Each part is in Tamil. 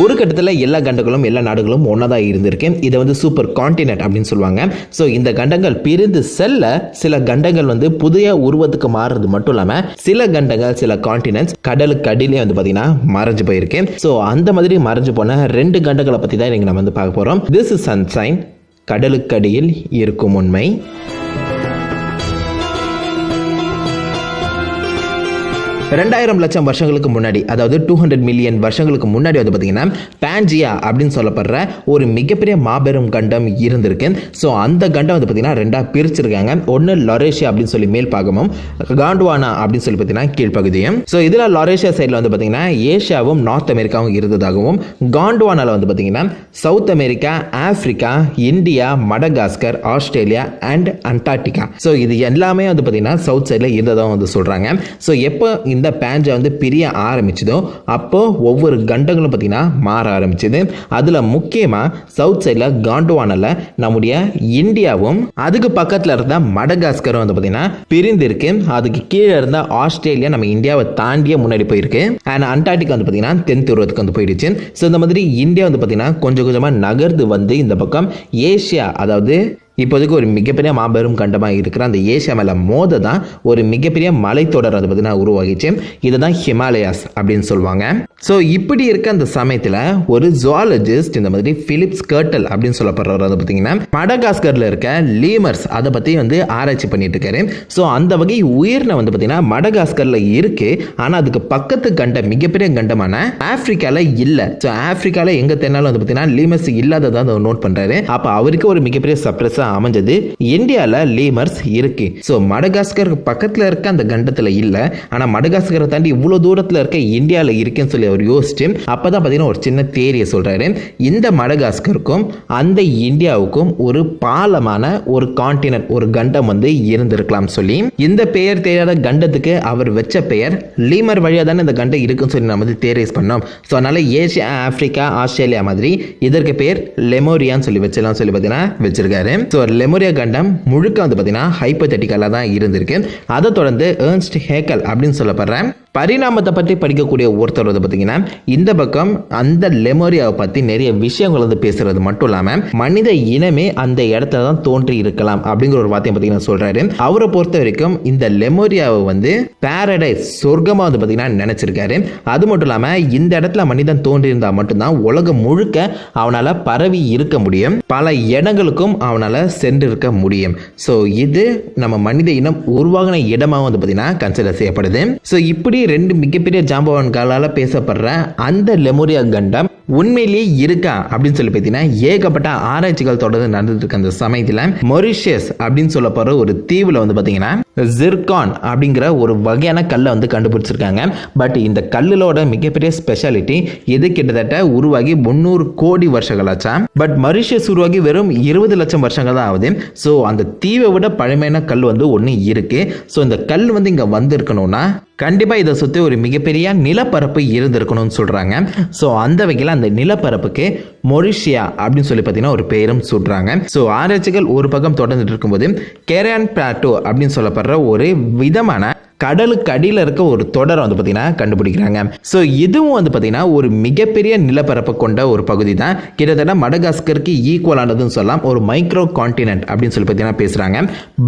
ஒரு கட்டத்தில் எல்லா கண்டங்களும் எல்லா நாடுகளும் ஒன்றா தான் இருந்திருக்கு இதை வந்து சூப்பர் காண்டினென்ட் அப்படின்னு சொல்லுவாங்க. ஸோ இந்த கண்டங்கள் பிரிந்து செல்ல சில கண்டங்கள் வந்து புதிய உருவத்துக்கு மாறுறது மட்டும் இல்லாமல் சில கண்டங்கள் சில காண்டினென்ட்ஸ் கடலுக்கு அடியிலே வந்து பார்த்தீங்கன்னா மறைஞ்சு போயிருக்கு ஸோ அந்த மாதிரி மறைஞ்சு போன ரெண்டு கண்டங்களை பற்றி தான் இன்னைக்கு நம்ம வந்து பார்க்க போகிறோம் திஸ் இஸ் சன்சைன் கடலுக்கடியில் இருக்கும் உண்மை. ரெண்டாயிரம் லட்சம் வருஷங்களுக்கு முன்னாடி அதாவது டூ ஹண்ட்ரட் மில்லியன் வருஷங்களுக்கு முன்னாடி வந்து பார்த்தீங்கன்னா பேஞ்சியா அப்படின்னு சொல்லப்படுற ஒரு மிகப்பெரிய மாபெரும் கண்டம் இருந்திருக்கு. ஸோ அந்த கண்டம் வந்து பார்த்தீங்கன்னா ரெண்டாக பிரிச்சிருக்காங்க. ஒன்று லொரேஷியா அப்படின்னு சொல்லி மேல் பாகமும் காண்டுவானா அப்படின்னு சொல்லி பார்த்தீங்கன்னா கீழ்ப்பகுதியும் ஸோ இதில் லொரேஷியா சைடில் வந்து பார்த்தீங்கன்னா ஏஷியாவும் நார்த் அமெரிக்காவும் இருந்ததாகவும் காண்டுவானாவில் வந்து பார்த்தீங்கன்னா south America Africa India Madagascar Australia and Antarctica so இது எல்லாமே வந்து பார்த்தீங்கன்னா சவுத் சைடில் இருந்ததாக வந்து சொல்கிறாங்க ஸோ எப்போ இந்த பேஞ்சை வந்து பிரிய ஆரம்பிச்சதும் அப்போது ஒவ்வொரு கண்டங்களும் பார்த்தீங்கன்னா மாற ஆரம்பிச்சது. அதில் முக்கியமாக சவுத் சைடில் காண்டுவானில் நம்முடைய இந்தியாவும் அதுக்கு பக்கத்தில் இருந்த மடகாஸ்கரும் வந்து பார்த்தீங்கன்னா பிரிந்திருக்கு. அதுக்கு கீழே இருந்த ஆஸ்திரேலியா நம்ம இந்தியாவை தாண்டியே முன்னாடி போயிருக்கு. அண்ட் அண்டார்டிக் வந்து பார்த்தீங்கன்னா தென் துருவத்துக்கு வந்து போயிடுச்சு. ஸோ இந்த மாதிரி இந்தியா வந்து பார்த்தீங்கன்னா கொஞ்சம் கொஞ்சமாக நகர்ந்து வந்து இந்த பக்கம் ஏஷியா அதாவது இப்போதைக்கு ஒரு மிகப்பெரிய மாபெரும் கண்டமாக இருக்கிற அந்த ஏசியா மேலே மோத தான் ஒரு மிகப்பெரிய மலைத்தொடர் அது பார்த்தீங்கன்னா உருவாகிச்சு. இதுதான் ஹிமாலயாஸ் அப்படின்னு சொல்லுவாங்க. ஸோ இப்படி இருக்க அந்த சமயத்தில் ஒரு ஜுவாலஜிஸ்ட் இந்த மாதிரி பிலிப்ஸ் கர்டல் அப்படின்னு சொல்லப்படுறவர் வந்து பார்த்தீங்கன்னா மடகாஸ்கரில் இருக்க லீமர்ஸ் அதை பற்றி வந்து ஆராய்ச்சி பண்ணிட்டு இருக்காரு. ஸோ அந்த வகை உயிரினை வந்து பார்த்தீங்கன்னா மடகாஸ்கரில் இருக்கு. ஆனால் அதுக்கு பக்கத்து கண்டம் மிகப்பெரிய கண்டமான ஆஃப்ரிக்காவில் இல்லை. ஸோ ஆஃப்ரிக்காவில் எங்கே தென்னாலும் வந்து பார்த்தீங்கன்னா லீமர்ஸ் இல்லாததான் அதை நோட் பண்ணுறாரு அப்போ அவருக்கு ஒரு மிகப்பெரிய சர்ப்ரைஸாக அமைஞ்சது இந்தியாவில் லீமர்ஸ் இருக்கு. ஸோ மடகாஸ்கர் பக்கத்தில் இருக்க அந்த கண்டத்தில் இல்லை. ஆனால் மடகாஸ்கரை தாண்டி இவ்வளோ தூரத்தில் இருக்க இந்தியாவில் இருக்குன்னு சொல்லி அவர் யோசிச்சு அப்பதான் பார்த்தீங்கன்னா ஒரு சின்ன தேரியை சொல்றாரு. இந்த மடகாஸ்கருக்கும் அந்த இந்தியாவுக்கும் ஒரு பாலமான ஒரு காண்டினென்ட் ஒரு கண்டம் வந்து இருந்திருக்கலாம் சொல்லி இந்த பெயர் தெரியாத கண்டத்துக்கு அவர் வச்ச பெயர் லீமர் வழியாக தானே இந்த கண்டம் இருக்குன்னு சொல்லி நம்ம வந்து தேரைஸ் பண்ணோம். ஸோ அதனால ஏஷியா ஆப்பிரிக்கா ஆஸ்திரேலியா மாதிரி இதற்கு பேர் லெமோரியான்னு சொல்லி வச்சலாம் சொல்லி பார்த்தீங்கன்னா வச்சிருக்காரு. ஸோ லெமோரியா கண்டம் முழுக்க வந்து பார்த்தீங்கன்னா ஹைப்போதெட்டிக்கலாக தான் இருந்திருக்கு. அதை தொடர்ந்து ஏர்ன்ஸ்ட் ஹேக்கல் அப்படின்னு சொல்லப்படுறேன் பரிணாமத்தை பற்றி படிக்கக்கூடிய ஒருத்தர் வந்து பார்த்தீங்கன்னா இந்த பக்கம் அந்த லெமோரியாவை பற்றி நிறைய விஷயங்கள் வந்து பேசுறது மட்டும் இல்லாமல் மனித இனமே அந்த இடத்துல தான் தோன்றி இருக்கலாம் அப்படிங்கிற ஒரு வார்த்தையை பார்த்தீங்கன்னா சொல்றாரு. அவரை பொறுத்த வரைக்கும் இந்த லெமோரியாவை வந்து பேரடைஸ் சொர்க்கமாக வந்து பார்த்தீங்கன்னா நினச்சிருக்காரு. அது மட்டும் இல்லாமல் இந்த இடத்துல மனிதன் தோன்றி இருந்தால் மட்டும்தான் உலகம் முழுக்க அவனால் பரவி இருக்க முடியும். பல இடங்களுக்கும் அவனால் சென்றிருக்க முடியும். ஸோ இது நம்ம மனித இனம் உருவாகின இடமாக வந்து பார்த்தீங்கன்னா கன்சிடர் செய்யப்படுது. ஸோ இப்படி ரெண்டு மிகப்பெரிய ஜாம்பவான்களால் பேசப்படுற அந்த லெமோரியா கண்டம் உண்மையிலேயே இருக்கா அப்படின்னு சொல்லி பார்த்தீங்கன்னா ஏகப்பட்ட ஆராய்ச்சிகள் தொடர்ந்து நடந்துட்டு இருக்க அந்த சமயத்தில். மொரிஷியஸ் அப்படின்னு சொல்லப்படுற ஒரு தீவில் வந்து பார்த்தீங்கன்னா ஜிர்கான் அப்படிங்கிற ஒரு வகையான கல்லை வந்து கண்டுபிடிச்சிருக்காங்க. பட் இந்த கல்லோட மிகப்பெரிய ஸ்பெஷாலிட்டி இது கிட்டத்தட்ட உருவாகி முந்நூறு கோடி வருஷங்கள் ஆச்சா பட் மொரிஷியஸ் உருவாகி வெறும் இருபது லட்சம் வருஷங்கள் தான் ஆகுது. ஸோ அந்த தீவை விட பழமையான கல் வந்து ஒன்று இருக்கு. ஸோ இந்த கல் வந்து இங்கே வந்திருக்கணும்னா கண்டிப்பாக இது சுற்றி ஒரு மிகப்பெரிய நிலப்பரப்பு இருந்திருக்கணும்னு சொல்கிறாங்க ஸோ அந்த வகையில் அந்த நிலப்பரப்புக்கு மொரிஷியா அப்படின்னு சொல்லி பார்த்தீங்கன்னா ஒரு பெயரும் சொல்கிறாங்க ஸோ ஆராய்ச்சிகள் ஒரு பக்கம் தொடர்ந்துட்டு இருக்கும்போது கேரன் பிளாட்டோ அப்படின்னு சொல்லப்படுற ஒரு விதமான கடலுக்கு அடியில் இருக்க ஒரு தொடரை வந்து பார்த்தீங்கன்னா கண்டுபிடிக்கிறாங்க. ஸோ இதுவும் வந்து பார்த்தீங்கன்னா ஒரு மிகப்பெரிய நிலப்பரப்பை கொண்ட ஒரு பகுதி தான். கிட்டத்தட்ட மடகாஸ்கருக்கு ஈக்குவலானதுன்னு சொல்லலாம். ஒரு மைக்ரோ காண்டினென்ட் அப்படின்னு சொல்லி பார்த்தீங்கன்னா பேசுகிறாங்க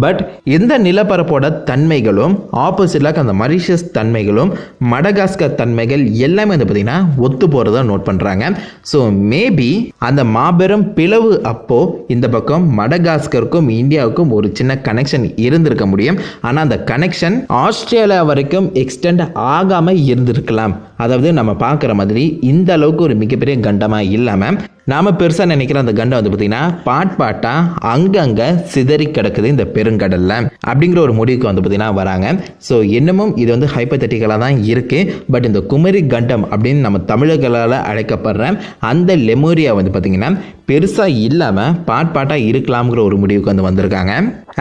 பட் இந்த நிலப்பரப்போட தன்மைகளும் ஆப்போசிட்லாக அந்த மரிஷியஸ் தன்மைகளும் மடகாஸ்கர் தன்மைகள் எல்லாமே வந்து பார்த்தீங்கன்னா ஒத்து போகிறத நோட் பண்ணுறாங்க ஸோ மேபி அந்த மாபெரும் பிளவு அப்போ இந்த பக்கம் மடகாஸ்கருக்கும் இந்தியாவுக்கும் ஒரு சின்ன கனெக்ஷன் இருந்திருக்க முடியும். ஆனால் அந்த கனெக்ஷன் ஆஸ்திரேலியா வரைக்கும் எக்ஸ்டெண்ட் ஆகாமல் இருந்திருக்கலாம். அதாவது நம்ம பார்க்குற மாதிரி இந்த அளவுக்கு ஒரு மிகப்பெரிய கண்டமாக இல்லாமல் நாம் பெருசாக நினைக்கிற அந்த கண்டம் வந்து பார்த்தீங்கன்னா பாட் பாட்டாக அங்கங்கே சிதறி கிடக்குது இந்த பெருங்கடலில் அப்படிங்கிற ஒரு முடிவுக்கு வந்து பார்த்திங்கன்னா வராங்க. ஸோ இன்னமும் இது வந்து ஹைப்பத்தட்டிக்கலாக தான் இருக்குது பட் இந்த குமரி கண்டம் அப்படின்னு நம்ம தமிழர்களால் அழைக்கப்படுற அந்த லெமோரியா வந்து பார்த்திங்கன்னா பெருசாக இல்லாமல் பாட் பாட்டாக இருக்கலாம்ங்கிற ஒரு முடிவுக்கு வந்து வந்திருக்காங்க.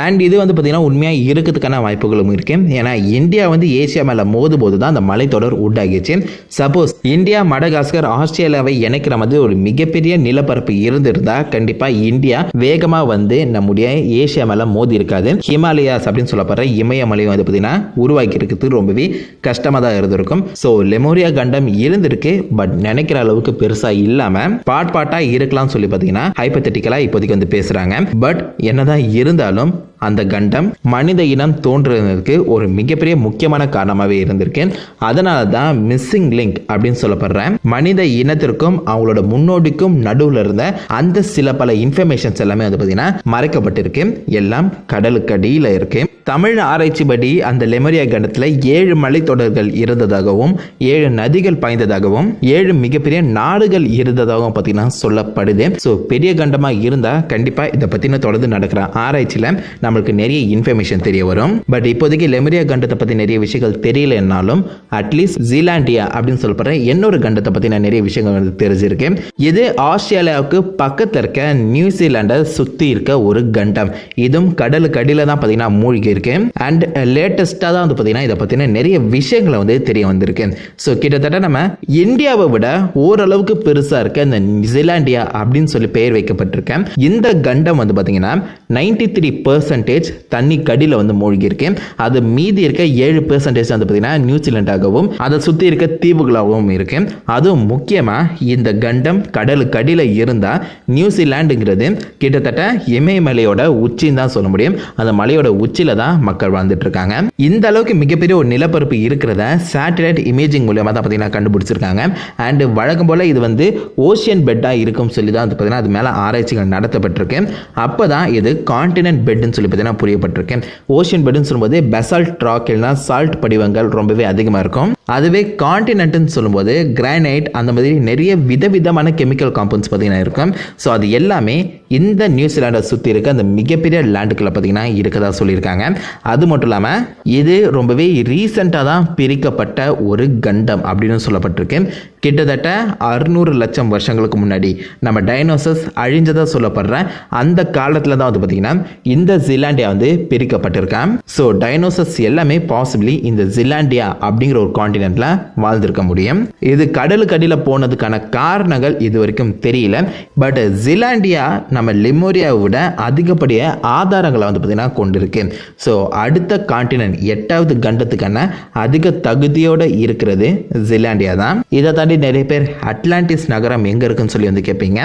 அண்ட் இது வந்து பார்த்திங்கன்னா உண்மையாக இருக்கிறதுக்கான வாய்ப்புகளும் இருக்குது ஏன்னா இந்தியா வந்து ஏசியா மேலே மோதும் போது தான் அந்த மலைத்தொடர் உண்டாகிச்சு சப்போஸ் இந்தியா மடகாஸ்கர் ஆஸ்திரேலியாவை இணைக்கிற மாதிரி ஒரு மிகப்பெரிய நிலப்பரப்பு இருந்திருந்தா கண்டிப்பா இந்தியா வேகமா வந்து நம்முடைய ஏசியா மேல மோதி இருக்காது. ஹிமாலயாஸ் அப்படின்னு சொல்லப்படுற இமயமலையும் வந்து பார்த்தீங்கன்னா உருவாக்கி இருக்கிறது ரொம்பவே கஷ்டமா தான் இருந்திருக்கும். ஸோ லெமோரியா கண்டம் இருந்திருக்கு பட் நினைக்கிற அளவுக்கு பெருசா இல்லாம பாட் பாட்டாக இருக்கலாம்னு சொல்லி பார்த்தீங்கன்னா ஹைப்பத்தட்டிக்கலா இப்போதைக்கு வந்து பேசுறாங்க. பட் என்னதான் இருந்தாலும் அந்த கண்டம் மனித இனம் தோன்றுறதுக்கு ஒரு மிகப்பெரிய முக்கியமான காரணமாகவே இருந்திருக்கு அதனால தான் மிஸ்ஸிங் லிங்க் அப்படின்னு சொல்லப்படுற மனித இனத்திற்கும் அவங்களோட முன்னோடிக்கும் நடுவில் இருந்த அந்த சில பல இன்ஃபர்மேஷன்ஸ் எல்லாமே வந்து பார்த்தீங்கன்னா மறைக்கப்பட்டிருக்கு. எல்லாம் கடலுக்கு அடியில் இருக்கு. தமிழ் ஆராய்ச்சிப்படி அந்த லெமரியா கண்டத்தில் ஏழு மலைத்தொடர்கள் இருந்ததாகவும் ஏழு நதிகள் பாய்ந்ததாகவும் ஏழு மிகப்பெரிய நாடுகள் இருந்ததாகவும் பார்த்தீங்கன்னா சொல்லப்படுது. ஸோ பெரிய கண்டமாக இருந்தால் கண்டிப்பாக இதை பற்றின தொடர்ந்து நடக்கிற ஆராய்ச்சியில் நம்மளுக்கு நிறைய இன்ஃபர்மேஷன் தெரிய வரும். பட் இப்போதைக்கு லெமரியா கண்டத்தை பற்றி நிறைய விஷயங்கள் தெரியலனாலும் அட்லீஸ்ட் ஜீலாண்டியா அப்படின்னு சொல்லப்படுற இன்னொரு கண்டத்தை பற்றி நான் நிறைய விஷயங்கள் வந்து தெரிஞ்சிருக்கேன். இது ஆஸ்திரேலியாவுக்கு பக்கத்தில் இருக்க நியூசிலாண்டை சுற்றி இருக்க ஒரு கண்டம். இதுவும் கடலுக்கு அடியில் தான் பார்த்தீங்கன்னா மூழ்கி இருக்கு அண்ட் லேட்டஸ்ட்டாக தான் வந்து பார்த்தீங்கன்னா இதை பற்றின நிறைய விஷயங்களை வந்து தெரிய வந்திருக்கு. ஸோ கிட்டத்தட்ட நம்ம இந்தியாவை விட ஓரளவுக்கு பெருசாக இருக்க இந்த நியூசிலாண்டியா அப்படின்னு சொல்லி பெயர் வைக்கப்பட்டிருக்கேன் இந்த கண்டம் வந்து பார்த்தீங்கன்னா நைன்டி த்ரீ பர்சன்டேஜ் தண்ணி கடியில் வந்து மூழ்கி இருக்கு அது மீதி இருக்க ஏழு பெர்சன்டேஜ் வந்து பார்த்தீங்கன்னா நியூசிலாண்டாகவும் அதை சுற்றி இருக்க தீவுகளாகவும் இருக்கு. அதுவும் முக்கியமாக இந்த கண்டம் கடலுக்கு அடியில் இருந்தால் நியூசிலாண்டுங்கிறது கிட்டத்தட்ட இமயமலையோட உச்சின்னு தான் சொல்ல முடியும். அந்த மலையோட உச்சியில் தான் மக்கள் வாழ்ந்துட்டு இருக்காங்க. இந்த அளவுக்கு மிகப்பெரிய ஒரு நிலப்பரப்பு இருக்கிறத சேட்டலைட் இமேஜிங் மூலியமாக தான் பார்த்தீங்கன்னா கண்டுபிடிச்சிருக்காங்க. அண்ட் வழக்கம் போல் இது வந்து ஓஷியன் பெட்டாக இருக்கும் சொல்லி தான் வந்து பார்த்தீங்கன்னா அது மேலே ஆராய்ச்சிகள் நடத்தப்பட்டிருக்கு. அப்போ தான் இது காண்டினென்ட் பெட்னு சொல்லி பார்த்தீங்கன்னா புரியப்பட்டிருக்கேன். ஓஷியன் பெட்னு சொல்லும்போது பெசால்ட் ராக் இல்லைனா சால்ட் படிவங்கள் ரொம்பவே அதிகமாக இருக்கும். அதுவே காண்டினென்ட்னு சொல்லும்போது கிரானைட் அந்த மாதிரி நிறைய விதவிதமான கெமிக்கல் காம்பவுண்ட்ஸ் பார்த்தீங்கன்னா இருக்கும். ஸோ அது எல்லாமே இந்த நியூசிலாண்டை சுற்றி இருக்க அந்த மிகப்பெரிய லேண்டுக்குள்ள பார்த்தீங்கன்னா இருக்கதா சொல்லியிருக்காங்க. அது மட்டும் இல்லாமல் இது ரொம்பவே ரீசெண்டாக தான் பிரிக்கப்பட்ட ஒரு கண்டம் அப்படின்னு சொல்லப்பட்டிருக்கு. கிட்டத்தட்ட அறுநூறு லட்சம் வருஷங்களுக்கு முன்னாடி நம்ம டைனோசஸ் அழிஞ்சதாக சொல்லப்படுற அந்த காலத்தில் தான் வந்து பார்த்தீங்கன்னா இந்த ஜிலாண்டியா வந்து பிரிக்கப்பட்டிருக்கேன் ஸோ டைனோசஸ் எல்லாமே பாசிபிளி இந்த ஜிலாண்டியா அப்படிங்கிற ஒரு காண்டினென்ட்ல வாழ்ந்திருக்க முடியும். இது கடலுக்கு அடியில் போனதுக்கான காரணங்கள் இது வரைக்கும் தெரியல. பட் ஜிலாண்டியா நம்ம லிமோரியாவை விட அதிகப்படிய ஆதாரங்களை வந்து பார்த்தீங்கன்னா கொண்டிருக்கு. ஸோ அடுத்த காண்டினென்ட் எட்டாவது கண்டத்துக்கான அதிக தகுதியோடு இருக்கிறது ஜிலாண்டியா தான். இதை தாண்டி நிறைய பேர் அட்லாண்டிஸ் நகரம் எங்கே இருக்குன்னு சொல்லி வந்து கேட்பீங்க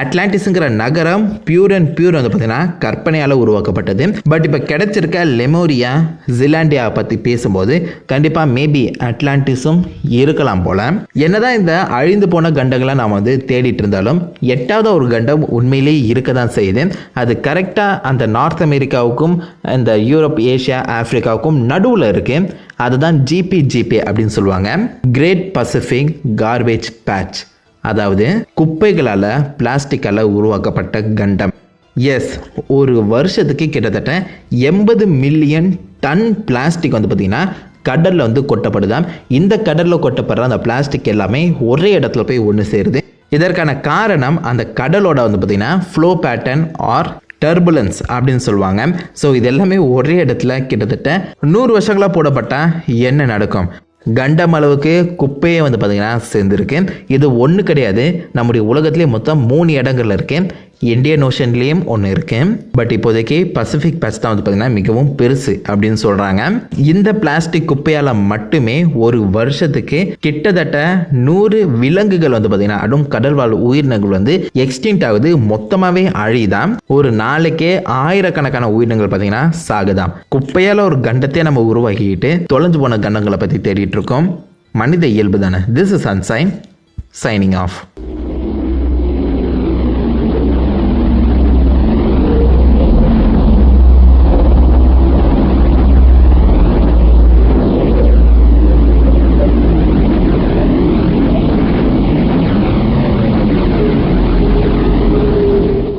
அட்லாண்டிஸுங்கிற நகரம் பியூர் அண்ட் பியூர் வந்து பார்த்தீங்கன்னா கற்பனையால் உருவாக்கப்பட்டது. பட் இப்போ கிடைச்சிருக்க லெமோரியா ஜிலாண்டியா பற்றி பேசும்போது கண்டிப்பாக மேபி அட்லாண்டிஸும் இருக்கலாம் போல். என்னதான் இந்த அழிந்து போன கண்டங்களை நாம் வந்து தேடிட்டு இருந்தாலும் எட்டாவது ஒரு கண்டம் உண்மையிலேயே இருக்க தான் செய்யுது. அது கரெக்டாக அந்த நார்த் அமெரிக்காவுக்கும் இந்த யூரோப் ஏஷியா ஆஃப்ரிக்காவுக்கும் நடுவில் இருக்குது அதுதான் ஜிபி ஜிபி அப்படின்னு சொல்லுவாங்க. கிரேட் பசிபிக் கார்பேஜ் பேட்ச் அதாவது குப்பைகளால் பிளாஸ்டிக்கால் உருவாக்கப்பட்ட கண்டம். எஸ் ஒரு வருஷத்துக்கு கிட்டத்தட்ட எண்பது மில்லியன் டன் பிளாஸ்டிக் வந்து பார்த்திங்கன்னா கடலில் வந்து கொட்டப்படுதாம். இந்த கடலில் கொட்டப்படுற அந்த பிளாஸ்டிக் எல்லாமே ஒரே இடத்துல போய் ஒன்று சேருது. இதற்கான காரணம் அந்த கடலோட வந்து பார்த்திங்கன்னா ஃப்ளோ பேட்டர்ன் ஆர் டர்புலன்ஸ் அப்படின்னு சொல்லுவாங்க. ஸோ இது எல்லாமே ஒரே இடத்துல கிட்டத்தட்ட நூறு வருஷங்களாக போடப்பட்டால் என்ன நடக்கும்? கண்டம் அளவுக்கு குப்பையே வந்து பார்த்தீங்கன்னா சேர்ந்துருக்கு இது ஒன்று கிடையாது. நம்முடைய உலகத்திலே மொத்தம் மூணு இடங்கள்ல இருக்கேன். இந்தியன் ஓஷன்லேயும் ஒன்று இருக்கு. பட் இப்போதைக்கு பசிபிக் பேட்ச் தான் வந்து பார்த்தீங்கன்னா மிகவும் பெருசு அப்படின்னு சொல்கிறாங்க இந்த பிளாஸ்டிக் குப்பையால் மட்டுமே ஒரு வருஷத்துக்கு கிட்டத்தட்ட நூறு விலங்குகள் வந்து பார்த்தீங்கன்னா அதுவும் கடல்வாழ் உயிரினங்கள் வந்து எக்ஸ்டிங்ட் ஆகுது. மொத்தமாகவே அழிதான் ஒரு நாளைக்கே ஆயிரக்கணக்கான உயிரினங்கள் பார்த்தீங்கன்னா சாகுதாம் குப்பையால் ஒரு கண்டத்தை நம்ம உருவாக்கிக்கிட்டு தொலைஞ்சு போன கண்டங்களை பற்றி தேடிட்டு இருக்கோம். மனித இயல்பு தானே. திஸ் இஸ் அன்சைன் சைனிங் ஆஃப்